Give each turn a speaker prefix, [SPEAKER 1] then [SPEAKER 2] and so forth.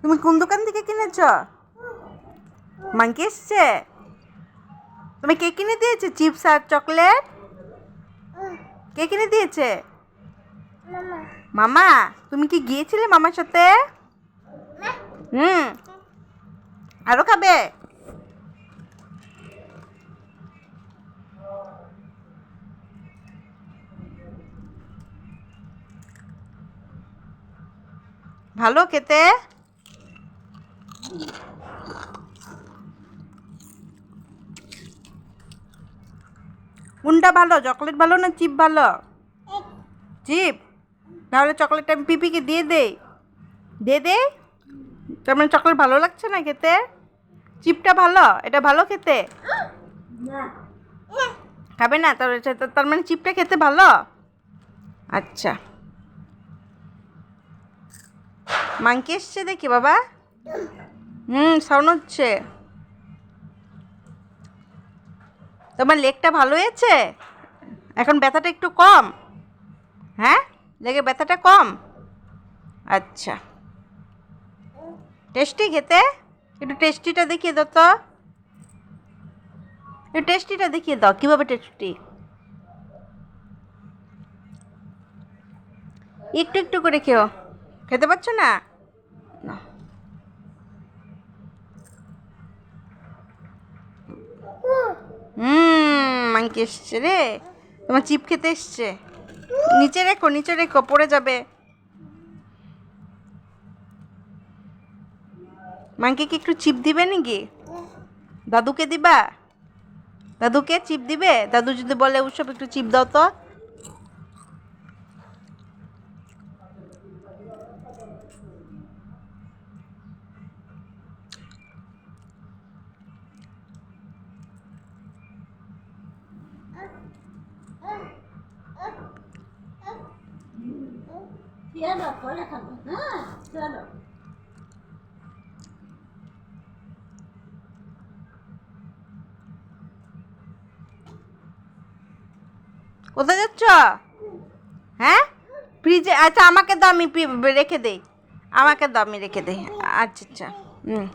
[SPEAKER 1] তুমি কোন দোকান থেকে কিনেছ? মাংকি এসছে? তুমি কে কিনে দিয়েছে? চিপস আর চকলেট কে কিনে দিয়েছে? মামা। তুমি কি গিয়েছিলে মামার সাথে? হুম। আরও খাবে? ভালো খেতে? কোনটা ভালো, চকলেট ভালো না চিপ ভালো? চিপ? তাহলে চকলেটটা আমি পিপিকে দিয়ে দেই। দিয়ে দে তার মানে চকলেট ভালো লাগছে না খেতে? চিপটা ভালো? এটা ভালো খেতে? খাবে না? তার তার মানে চিপটা খেতে ভালো? আচ্ছা। মাংকি এসছে দেখি বাবা। হুম সাউন্ড হচ্ছে। তোমার লেগটা ভালো হয়েছে? এখন ব্যথাটা একটু কম। হ্যাঁ? লেগে ব্যথাটা কম? আচ্ছা। টেস্টি খেতে? একটু টেস্টিটা দেখিয়ে দাও তো। একটু টেস্টিটা দেখিয়ে দাও, কীভাবে টেস্টি? একটু একটু করে খেও। খেতে পারছ না না। হুম, মাংকি এসছে রে। তোমার চিপ খেতে এসছে। নিচে রেখো নিচে রেখো, পড়ে যাবে। মাংকে কি একটু চিপ দিবে নাকি? দাদুকে দিবা? দাদুকে চিপ দিবে? দাদু যদি বলে ওসব একটু চিপ দাও তো।
[SPEAKER 2] চলো
[SPEAKER 1] কোথায় যাচ্ছ? হ্যাঁ? ফ্রিজে আচ্ছা আমাকে দাও, আমি রেখে দেই। আমাকে দাও, আমি রেখে দেই। আচ্ছা আচ্ছা। হুম।